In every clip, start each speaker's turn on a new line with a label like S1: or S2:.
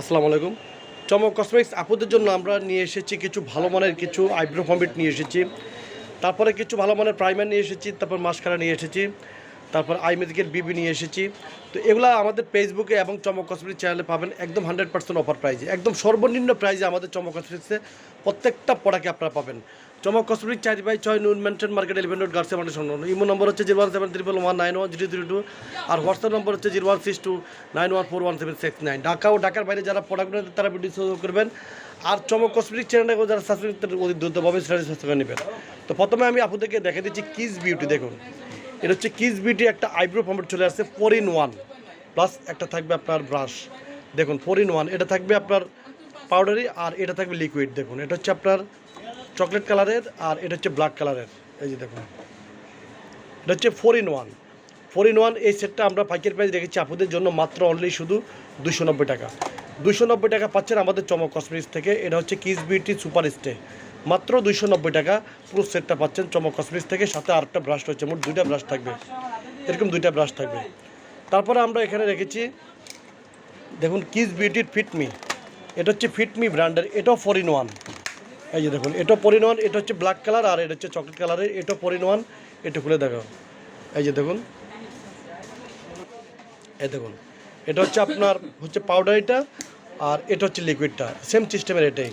S1: আসসালামু আলাইকুম। চমক কসমেটিক্স আপুদের জন্য আমরা নিয়ে এসেছি কিছু ভালো মানের কিছু আইব্রো ফর্মিট নিয়ে এসেছি। তারপরে কিছু ভালো মানের প্রাইমার নিয়ে এসেছি, তারপর মাস্কারা নিয়ে এসেছি, তারপর আই আইমেদিকের বিবি নিয়ে এসেছি। তো এগুলো আমাদের ফেসবুকে এবং চমক কসমেটিক চ্যানেলে পাবেন, একদম হান্ড্রেড পার্সেন্ট অফার প্রাইজে একদম সর্বনিম্ন প্রাইজে আমাদের চমক কসমেটিক্সে প্রত্যেকটা প্রোডাক্টে আপনারা পাবেন। চমক কসমেটিক চার বাই ছয় নুন মেনটেন মার্কেট এলিভেন রোড গার্সে মার্কেট সংলগ্ন। ইমো নম্বর হচ্ছে zero one seven triple one nine one zero three two আর হোয়াটসঅ্যাপ নম্বর হচ্ছে zero one six two nine one four one seven six nine. Dhaka ও ঢাকার বাইরে যারা প্রোডাক্ট নেন তারা video সংযোগ করবেন। আর চমক কসমেটিক চ্যানেলে যারা সাবস্ক্রাইব অতি দ্রুতভাবে সেটা সাবস্ক্রাইব নেবেন। তো প্রথমে আমি আপনাদেরকে দেখে দিচ্ছি কিস বিউটি দেখুন। এটা হচ্ছে কিস বিউটি একটা আইব্রো ফর্মেট চলে আসছে ফোর ইন ওয়ান প্লাস একটা থাকবে আপনার ব্রাশ দেখুন ফোর ইন ওয়ান এটা থাকবে আপনার পাউডারি আর এটা থাকবে লিকুইড দেখুন। এটা হচ্ছে আপনার চকলেট কালারের আর এটা হচ্ছে ব্ল্যাক কালারের। এই যে দেখুন। এটা হচ্ছে four in one. Four in one এই সেটটা আমরা পাইকারি প্রাইস রেখেছি। আপুদের জন্য মাত্র অনলি শুধু দুশো নব্বই টাকা। দুশো নব্বই টাকা পাচ্ছেন আমাদের চমক কসমেটিক্স থেকে। এটা হচ্ছে কিস বিউটি সুপার স্টে মাত্র দুইশো নব্বই টাকা পুরো সেটটা পাচ্ছেন চমক কসমেটিক্স থেকে। সাথে আরেকটা ব্রাশ রয়েছে। মোট দুইটা ব্রাশ থাকবে। এরকম দুইটা ব্রাশ থাকবে। তারপরে আমরা এখানে রেখেছি, দেখুন কিস বিউটির ফিটমি এটা হচ্ছে ফিটমি ব্র্যান্ডের এটাও ফোর ইন ওয়ান এই যে দেখুন, এটা ফোর ইন ওয়ান এটা হচ্ছে ব্ল্যাক কালার আর এটা হচ্ছে চকলেট কালারের এটা ফোর ইন ওয়ান এটা খুলে দেখো এই যে দেখুন, এই দেখুন, এটা হচ্ছে আপনার হচ্ছে পাউডারটা আর এটা হচ্ছে লিকুইডটা সেম সিস্টেমের এটাই।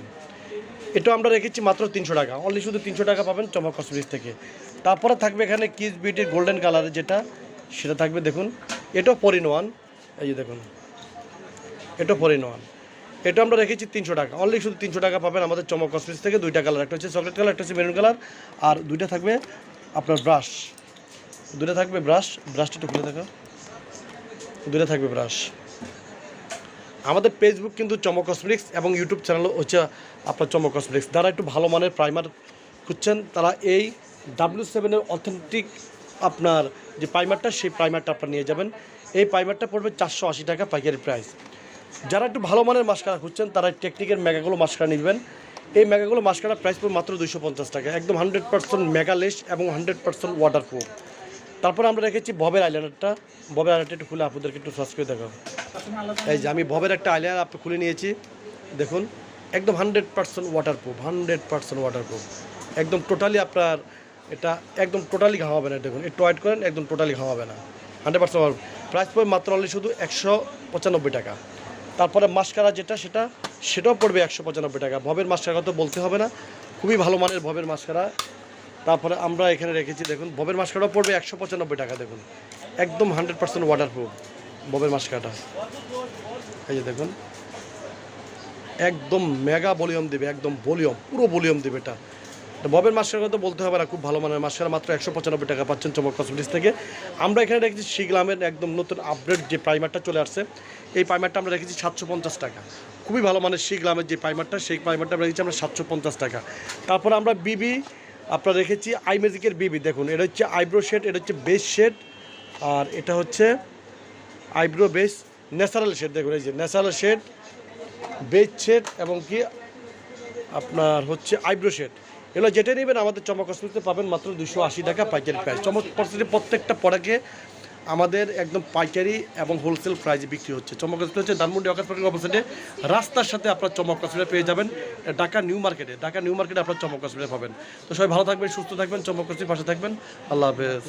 S1: এটা আমরা রেখেছি মাত্র তিনশো টাকা অনলি শুধু তিনশো টাকা পাবেন চমক কসমেটিক্স থেকে। তারপরে থাকবে এখানে কিস বিউটির গোল্ডেন কালারের যেটা, সেটা থাকবে দেখুন, এটাও ফোর ইন ওয়ান এই যে দেখুন এটা ফোর ইন ওয়ান এটা আমরা রেখেছি তিনশো টাকা। অনলি শুধু তিনশো টাকা পাবেন আমাদের চমক কসমেটিক্স থেকে। দুইটা কালার একটা হচ্ছে চকলেট কালার একটা হচ্ছে মেরুন কালার আর দুইটা থাকবে আপনার ব্রাশ দুইটা থাকবে ব্রাশ ব্রাশটা একটু খুলে দেখো দুইটা থাকবে ব্রাশ আমাদের ফেসবুক কিন্তু চমক কসমেটিক্স এবং ইউটিউব চ্যানেল হচ্ছে আপনার চমক কসমেটিক্স যারা একটু ভালো মানের প্রাইমার খুঁজছেন, তারা এই ডাব্লিউ সেভেনের অথেন্টিক আপনার যে প্রাইমারটা সেই প্রাইমারটা আপনার নিয়ে যাবেন। এই প্রাইমারটা পড়বে চারশো আশি টাকা পাইকারি প্রাইস যারা একটু ভালো মানের মাস্কারা খুঁজছেন, তারা টেকনিকের মেগাগুলো মাস্কারা নেবেন। এই মেগাগুলো মাস্কারা প্রাইস পড়বে মাত্র দুশো পঞ্চাশ টাকা, একদম হান্ড্রেড পার্সেন্ট মেগালেস এবং হান্ড্রেড পার্সেন্ট ওয়াটারপ্রুফ তারপরে আমরা রেখেছি ভবের আইল্যান্ডারটা ভবের আইল্যান্ডারটা একটু খুলে আপনাদেরকে একটু সার্চ করে দেখাবো এই যে আমি ভবের একটা আইল্যান্ডার আপনি খুলে নিয়েছি। দেখুন, একদম hundred percent waterproof hundred percent waterproof একদম টোটালি আপনার এটা একদম টোটালি ঘামাবে না, দেখুন। একটু ওয়াইট করেন, একদম টোটালি ঘামাবে না। হান্ড্রেড পার্সেন্ট প্রাইস পড়বে মাত্র অনলি শুধু একশো পঁচানব্বই টাকা। তারপরে মাস্কারা যেটা, সেটা, সেটাও পড়বে একশো পঁচানব্বই টাকা। ভবের মাস্কারা তো বলতে হবে না। খুবই ভালো মানের ভবের মাস্কারা। তারপরে আমরা এখানে রেখেছি, দেখুন, ভবের মাস্কারাও পড়বে একশো পঁচানব্বই টাকা, দেখুন। একদম হান্ড্রেড পার্সেন্ট ওয়াটারপ্রুফ ববের মাস্কারাটা। এই যে দেখুন, একদম মেগা ভলিউম দেবে, একদম ভলিউম পুরো ভলিউম দেবে এটা। তো ববের মাসের কথা বলতে হবে না, খুব ভালো মানের মাসের মাত্র একশো পঁচানব্বই টাকা পাচ্ছেন চমক কসমেটিক্স থেকে। আমরা এখানে রেখেছি শিগলামের একদম নতুন আপডেট যে প্রাইমারটা চলে আসছে, এই প্রাইমারটা আমরা রেখেছি সাতশো পঞ্চাশ টাকা। খুবই ভালো মানের শিগলামের যে প্রাইমারটা সেই প্রাইমারটা আমরা রেখেছি আমরা সাতশো পঞ্চাশ টাকা। তারপর আমরা বিবি আপনার রেখেছি আই বিবি দেখুন, এটা হচ্ছে আইব্রো শেড এটা হচ্ছে বেস শেড আর এটা হচ্ছে আইব্রো বেস ন্যাচারাল শেড দেখুন, এই যে ন্যাচারাল শেড বেজ শেড এবং কি আপনার হচ্ছে আইব্রো শেড এগুলো যেটা নেবেন, আমাদের চমক হসপিটালে পাবেন মাত্র দুশো আশি টাকা পাইকারি প্রাইস চমক হসপিটালে প্রত্যেকটা পড়াকে আমাদের একদম পাইকারি এবং হোলসেল প্রাইজে বিক্রি হচ্ছে। চমক হসপিটাল হচ্ছে ধানমন্ডি অকাশ পার্কের অপোজিটে রাস্তার সাথে আপনার চমক হসপিটাল পেয়ে যাবেন। ঢাকা নিউ মার্কেটে, ঢাকা নিউ মার্কেটে আপনার চমক হসপিটাল পাবেন। তো সবাই ভালো থাকবেন, সুস্থ থাকবেন চমক হসপিটাল পাশে থাকবেন। আল্লাহ হাফেজ।